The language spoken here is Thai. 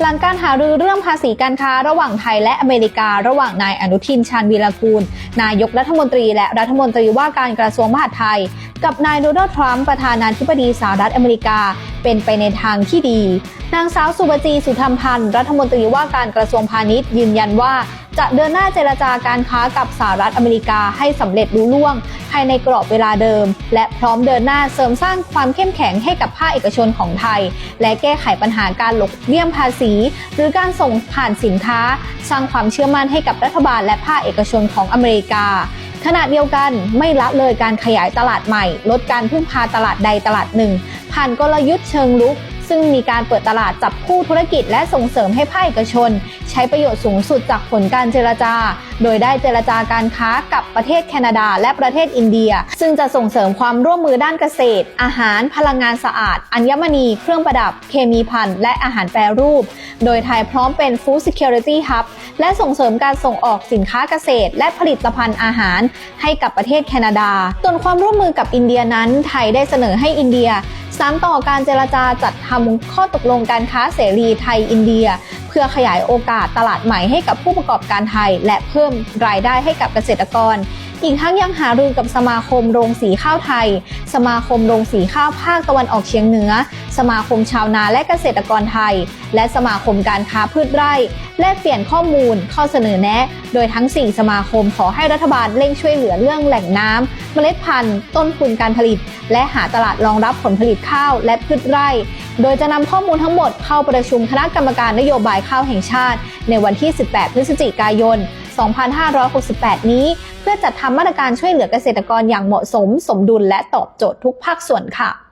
หลังการหารือเรื่องภาษีการค้าระหว่างไทยและอเมริการะหว่างนายอนุทินชาญวีรกูล นายกรัฐมนตรี และรัฐมนตรีว่าการกระทรวงมหาดไทย กับนายโดนัลด์ทรัมป์ประธานาธิบดีสหรัฐอเมริกา เป็นไปในทางที่ดี นางสาวสุบจีสุธรรมพันธ์รัฐมนตรีว่าการกระทรวงพาณิชย์ยืนยันว่า จะเดินหน้าเจรจาการค้ากับสหรัฐอเมริกาให้สำเร็จรุ่ล่วง ภายในกรอบเวลาเดิม และพร้อมเดินหน้าเสริมสร้างความเข้มแข็งให้กับภาคเอกชนของไทย และแก้ไขปัญหาการหลบเลี่ยงภาษี หรือการส่งผ่านสินค้า สร้างความเชื่อมั่นให้กับรัฐบาลและภาคเอกชนของอเมริกาขณะเดียวกันไม่ละเลยการขยายตลาดใหม่ ลดการพึ่งพาตลาดใดตลาดหนึ่ง ผ่านกลยุทธ์เชิงลุก ซึ่งมีการเปิดตลาดจับคู่ธุรกิจและส่งเสริมให้ภาคเอกชน ใช้ประโยชน์สูงสุดจากผลการเจรจา โดยได้เจรจาการค้ากับประเทศแคนาดาและประเทศอินเดีย ซึ่งจะส่งเสริมความร่วมมือด้านเกษตร อาหาร พลังงานสะอาด อัญมณี เครื่องประดับ เคมีภัณฑ์และอาหารแปรรูป โดยไทยพร้อมเป็น Food Security Hub และส่งเสริมการส่งออกสินค้าเกษตร และผลิตภัณฑ์อาหาร ให้กับประเทศแคนาดา ส่วนความร่วมมือกับอินเดียนั้น ไทยได้เสนอให้อินเดีย สารต่อการเจรจาจัดทำข้อตกลงการค้าเสรีไทยอินเดีย เพื่อขยายโอกาสตลาดใหม่ให้กับผู้ประกอบการไทย และเพิ่มรายได้ให้กับเกษตรกร อีกทั้งยังหารือกับสมาคมโรงสีข้าวไทย สมาคมโรงสีข้าวภาคตะวันออกเฉียงเหนือสมาคมชาวนาและเกษตรกรไทย และสมาคมการค้าพืชไร่ แลกเปลี่ยนข้อมูลข้อเสนอแนะ โดยทั้ง 4 สมาคมขอให้รัฐบาลเร่งช่วยเหลือเรื่องแหล่งน้ำเมล็ดพันธุ์ต้นทุนการผลิต และหาตลาดรองรับผลผลิตข้าวและพืชไร่ โดยจะนำข้อมูลทั้งหมดเข้าประชุมคณะกรรมการนโยบายข้าวแห่งชาติ ในวันที่ 18 พฤศจิกายน 2568 นี้ เพื่อจัดทำมาตรการช่วยเหลือเกษตรกรอย่างเหมาะสม สมดุลและตอบโจทย์ทุกภาคส่วนค่ะ